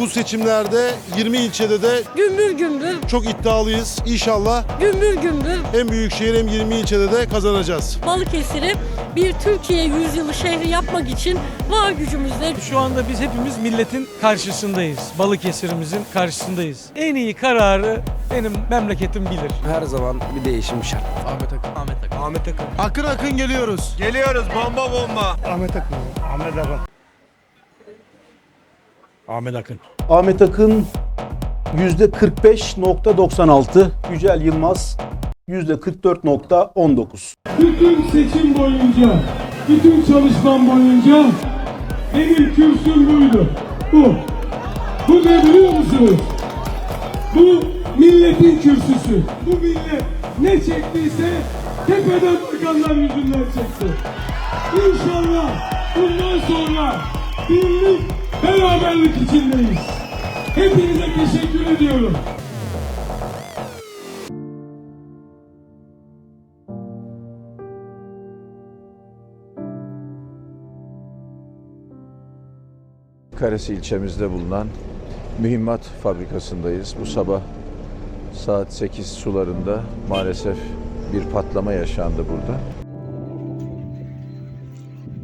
Bu seçimlerde 20 ilçede de Gümbür gümbür, çok iddialıyız. İnşallah gümbür gümbür hem Büyükşehir hem 20 ilçede de kazanacağız. Balıkesir'i bir Türkiye yüzyılı şehri yapmak için var gücümüzle Şu anda biz hepimiz milletin karşısındayız. Balıkesir'imizin karşısındayız. En iyi kararı benim memleketim bilir. Her zaman bir değişim şart. Ahmet Akın. Ahmet Akın. Ahmet Akın. Akın akın geliyoruz. Geliyoruz bomba bomba. Ahmet Akın. Ahmet Akın. Ahmet Akın. Ahmet Akın %45.96, Yücel Yılmaz %44.19. Bütün seçim boyunca, bütün çalışmam boyunca benim kürsüm buydu. Bu. Bu ne biliyor musunuz? Bu milletin kürsüsü. Bu millet ne çektiyse tepeden bakanlar yüzünden çekti. İnşallah bundan sonra birlik, beraberlik içindeyiz. Hepinize teşekkür ediyorum. Karesi ilçemizde bulunan mühimmat fabrikasındayız. Bu sabah saat 8 sularında maalesef bir patlama yaşandı burada.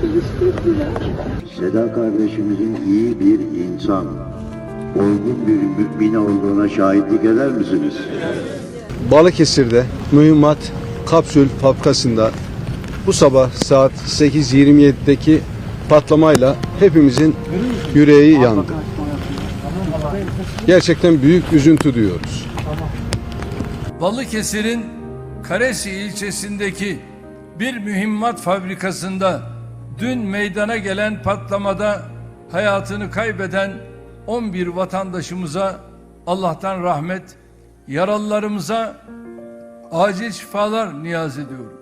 çalıştırdılar. Seda kardeşimizin iyi bir insan, olgun bir mümin olduğuna şahitlik eder misiniz? Balıkesir'de mühimmat kapsül fabrikasında bu sabah saat 8.27'deki patlamayla hepimizin yüreği yandı. Gerçekten büyük üzüntü duyuyoruz. Balıkesir'in Karesi ilçesindeki bir mühimmat fabrikasında dün meydana gelen patlamada hayatını kaybeden 11 vatandaşımıza Allah'tan rahmet, yaralılarımıza acil şifalar niyaz ediyorum.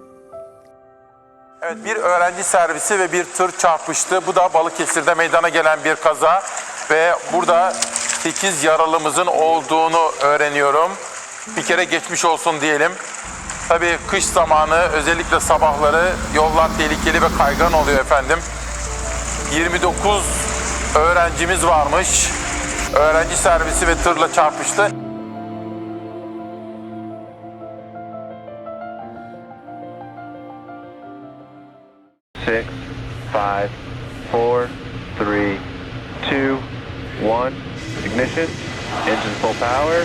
Evet bir öğrenci servisi ve bir tır çarpıştı. Bu da Balıkesir'de meydana gelen bir kaza ve burada 8 yaralımızın olduğunu öğreniyorum. Bir kere geçmiş olsun diyelim. Tabii kış zamanı özellikle sabahları yollar tehlikeli ve kaygan oluyor efendim. 29 öğrencimiz varmış. Öğrenci servisi ve tırla çarpıştı. Six, five, four, three, two, one. Ignition, engine full power,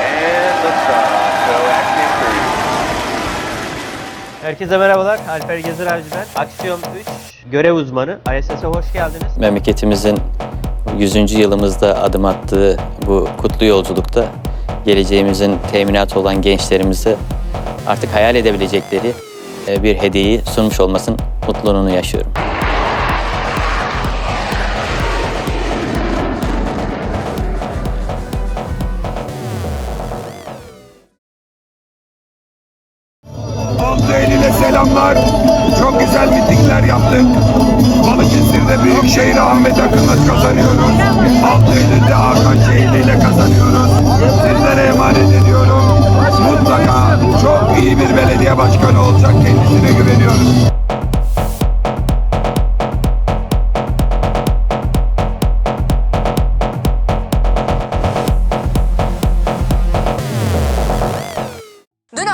and liftoff. So active cruise. Herkese merhabalar. Alper Gezer Avcı ben. Aksiyon 3 görev uzmanı. ISS'e hoş geldiniz. memleketimizin 100. yılımızda adım attığı bu kutlu yolculukta geleceğimizin teminatı olan gençlerimize artık hayal edebilecekleri e, bir hediyeyi sunmuş olmasın mutluluğunu yaşıyorum.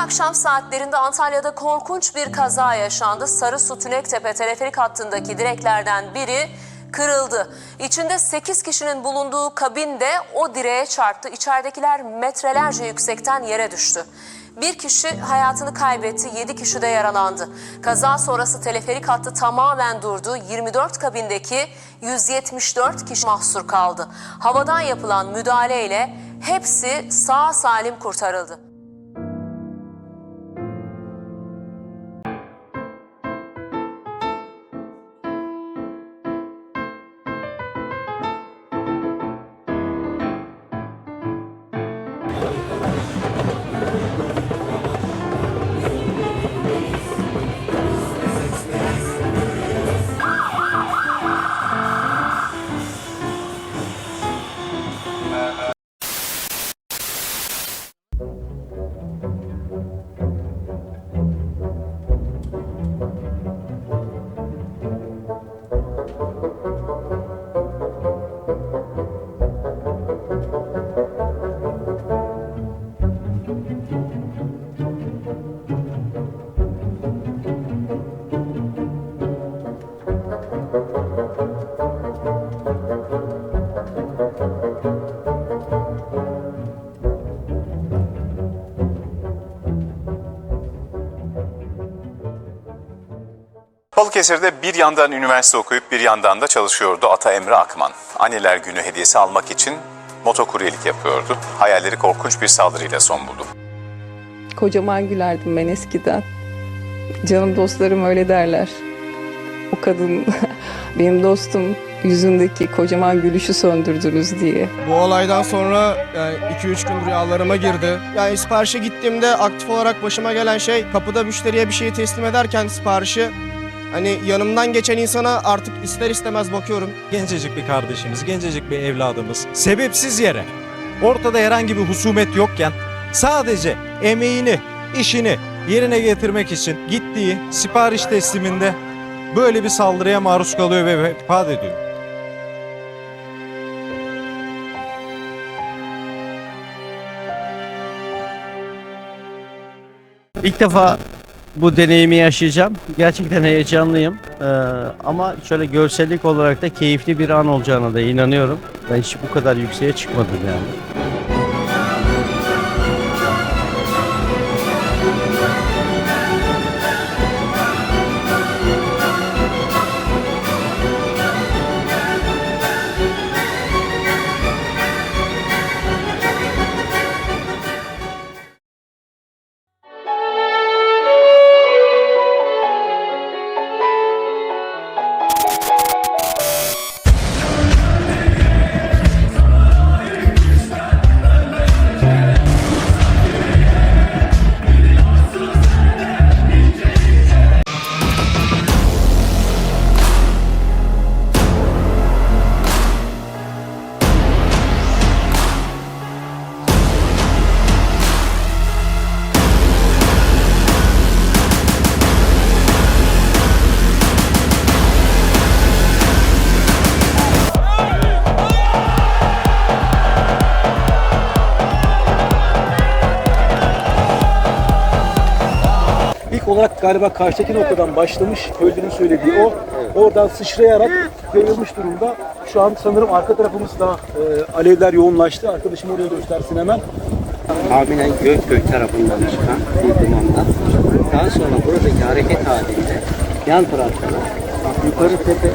Akşam saatlerinde Antalya'da korkunç bir kaza yaşandı. Sarısu Tünektepe teleferik hattındaki direklerden biri kırıldı. İçinde 8 kişinin bulunduğu kabin de o direğe çarptı. İçeridekiler metrelerce yüksekten yere düştü. Bir kişi hayatını kaybetti, 7 kişi de yaralandı. Kaza sonrası teleferik hattı tamamen durdu. 24 kabindeki 174 kişi mahsur kaldı. Havadan yapılan müdahaleyle hepsi sağ salim kurtarıldı. Balıkesir'de bir yandan üniversite okuyup bir yandan da çalışıyordu Ata Emre Akman. Anneler Günü hediyesi almak için motokuryelik yapıyordu. Hayalleri korkunç bir saldırıyla son buldu. Kocaman gülerdim ben eskiden. Canım dostlarım öyle derler. O kadın benim dostum yüzündeki kocaman gülüşü söndürdünüz diye. Bu olaydan sonra yani 2-3 gün rüyalarıma girdi. Yani siparişe gittiğimde aktif olarak başıma gelen şey kapıda müşteriye bir şeyi teslim ederken siparişi hani yanımdan geçen insana artık ister istemez bakıyorum. Gencecik bir kardeşimiz, gencecik bir evladımız sebepsiz yere ortada herhangi bir husumet yokken sadece emeğini, işini yerine getirmek için gittiği sipariş tesliminde böyle bir saldırıya maruz kalıyor ve vefat ediyor. İlk defa bu deneyimi yaşayacağım. Gerçekten heyecanlıyım. Ee, ama şöyle görsellik olarak da keyifli bir an olacağına da inanıyorum. Ben hiç bu kadar yükseğe çıkmadım yani. İlk olarak galiba karşıdaki noktadan başlamış köylünün söylediği o. Oradan sıçrayarak yayılmış durumda. Şu an sanırım arka tarafımızda e, alevler yoğunlaştı. Arkadaşım oraya göstersin hemen. Tahminen Gökköy tarafından çıkan bir dumanla daha sonra buradaki hareket halinde yan taraftan yukarı tepe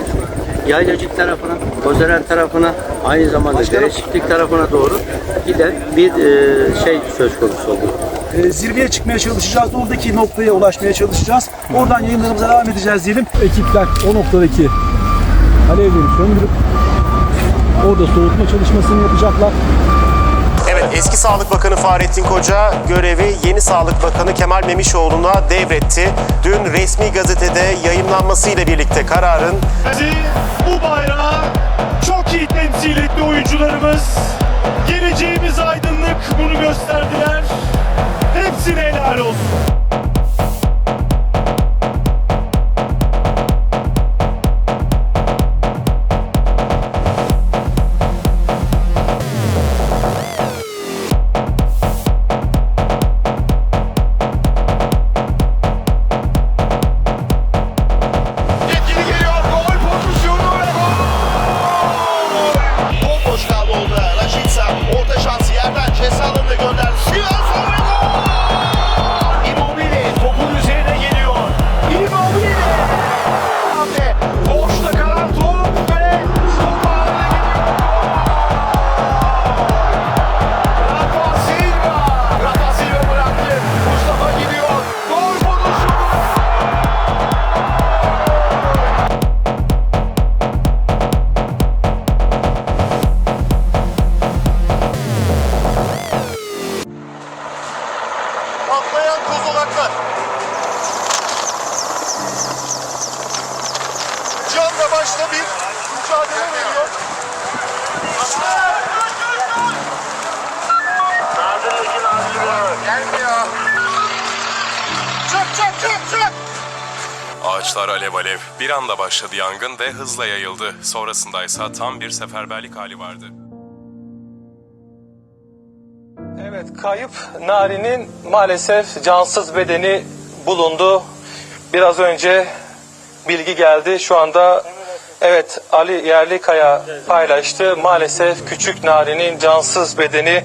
Yaylacık tarafına, Kozeren tarafına aynı zamanda Dereçiklik tarafına doğru giden bir e, şey söz konusu oluyor. E, zirveye çıkmaya çalışacağız. Oradaki noktaya ulaşmaya çalışacağız. Oradan yayınlarımıza devam edeceğiz diyelim. Ekipler o noktadaki alevleri söndürüp orada soğutma çalışmasını yapacaklar. Evet eski Sağlık Bakanı Fahrettin Koca görevi yeni Sağlık Bakanı Kemal Memişoğlu'na devretti. Dün resmi gazetede yayınlanmasıyla birlikte kararın bu bayrağı çok iyi temsil etti oyuncularımız. Geleceğimiz aydınlık bunu gösterdiler. titles. Araçlar alev alev. Bir anda başladı yangın ve hızla yayıldı. Sonrasında ise tam bir seferberlik hali vardı. Evet, kayıp Nari'nin maalesef cansız bedeni bulundu. Biraz önce bilgi geldi. Şu anda evet Ali Yerlikaya paylaştı. Maalesef küçük Nari'nin cansız bedeni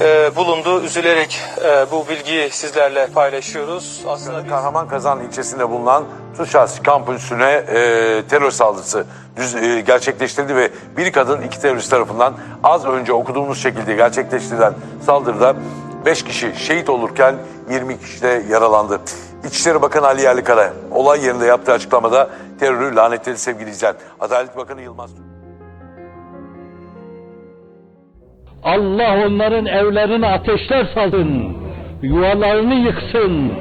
e, bulundu. Üzülerek e, bu bilgiyi sizlerle paylaşıyoruz. Aslında biz... Kahraman Kazan ilçesinde bulunan Tuşas kampüsüne e, terör saldırısı düz, e, gerçekleştirildi ve bir kadın iki terörist tarafından az önce okuduğumuz şekilde gerçekleştirilen saldırıda 5 kişi şehit olurken 20 kişi de yaralandı. İçişleri Bakanı Ali Yerlikaya olay yerinde yaptığı açıklamada terörü lanetledi sevgili izleyen. Adalet Bakanı Yılmaz Allah onların evlerine ateşler salsın, yuvalarını yıksın,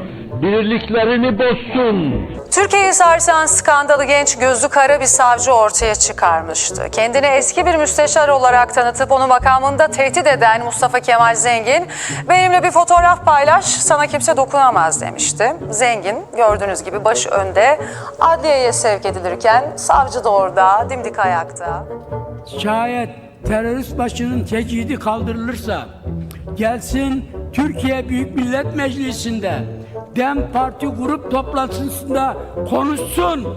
birliklerini bozsun. Türkiye'yi sarsan skandalı genç gözlü kara bir savcı ortaya çıkarmıştı. Kendini eski bir müsteşar olarak tanıtıp onu makamında tehdit eden Mustafa Kemal Zengin, benimle bir fotoğraf paylaş, sana kimse dokunamaz demişti. Zengin gördüğünüz gibi baş önde adliyeye sevk edilirken savcı da orada dimdik ayakta. Şayet terörist başının tecidi kaldırılırsa gelsin Türkiye Büyük Millet Meclisi'nde DEM Parti grup toplantısında konuşsun.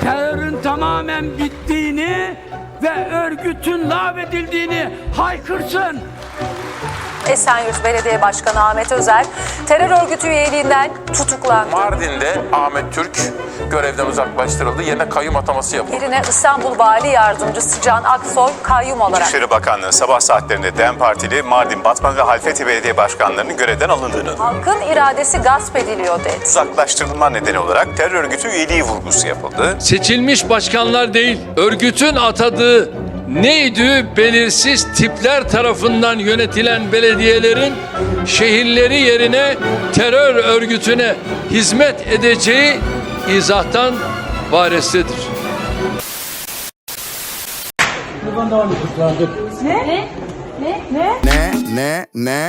Terörün tamamen bittiğini ve örgütün lağvedildiğini haykırsın. Esenyurt Belediye Başkanı Ahmet Özer terör örgütü üyeliğinden tutuklandı. Mardin'de Ahmet Türk görevden uzaklaştırıldı. Yerine kayyum ataması yapıldı. Yerine İstanbul Vali Yardımcısı Can Aksoy kayyum olarak İçişleri Bakanlığı sabah saatlerinde DEM Partili Mardin, Batman ve Halfeti Belediye Başkanlarının görevden alındığını, halkın iradesi gasp ediliyor dedi. uzaklaştırılma nedeni olarak terör örgütü üyeliği vurgusu yapıldı. Seçilmiş başkanlar değil, örgütün atadığı neydi belirsiz tipler tarafından yönetilen belediyelerin şehirleri yerine terör örgütüne hizmet edeceği izahtan varestedir. Ne? Ne?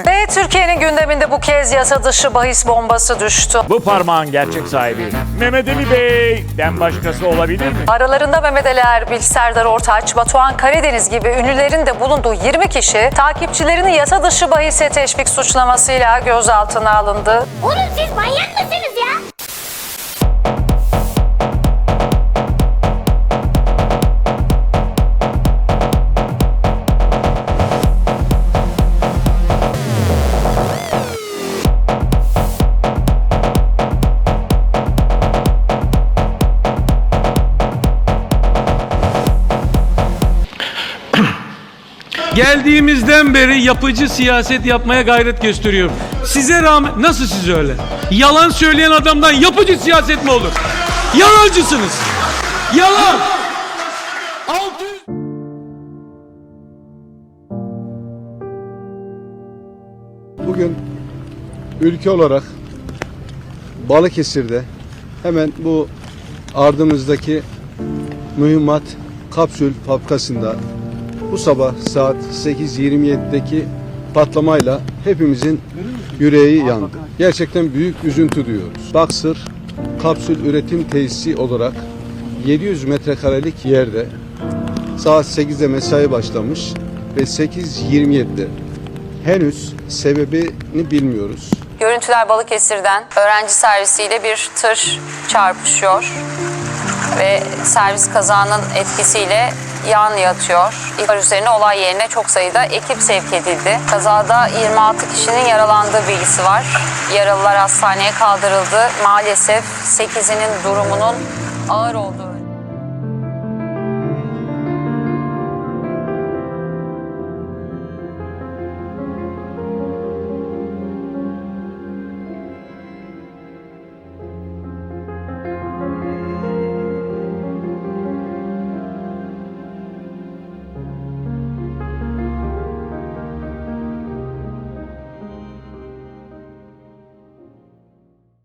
Ve Türkiye'nin gündeminde bu kez yasa dışı bahis bombası düştü. Bu parmağın gerçek sahibi Mehmet Ali Bey'den başkası olabilir mi? Aralarında Mehmet Ali Erbil, Serdar Ortaç, Batuhan Karadeniz gibi ünlülerin de bulunduğu 20 kişi takipçilerini yasa dışı bahise teşvik suçlamasıyla gözaltına alındı. Oğlum siz manyak mısınız ya? Geldiğimizden beri yapıcı siyaset yapmaya gayret gösteriyorum. Size rağmen nasıl siz öyle? Yalan söyleyen adamdan yapıcı siyaset mi olur? Yalancısınız. Yalan. Bugün ülke olarak Balıkesir'de hemen bu ardımızdaki mühimmat kapsül fabrikasında bu sabah saat 8.27'deki patlamayla hepimizin yüreği yandı. Gerçekten büyük üzüntü duyuyoruz. Baksır kapsül üretim tesisi olarak 700 metrekarelik yerde saat 8'de mesai başlamış ve 8.27'de henüz sebebini bilmiyoruz. Görüntüler Balıkesir'den öğrenci servisiyle bir tır çarpışıyor ve servis kazanın etkisiyle yan yatıyor. İhbar üzerine olay yerine çok sayıda ekip sevk edildi. Kazada 26 kişinin yaralandığı bilgisi var. Yaralılar hastaneye kaldırıldı. Maalesef 8'inin durumunun ağır olduğu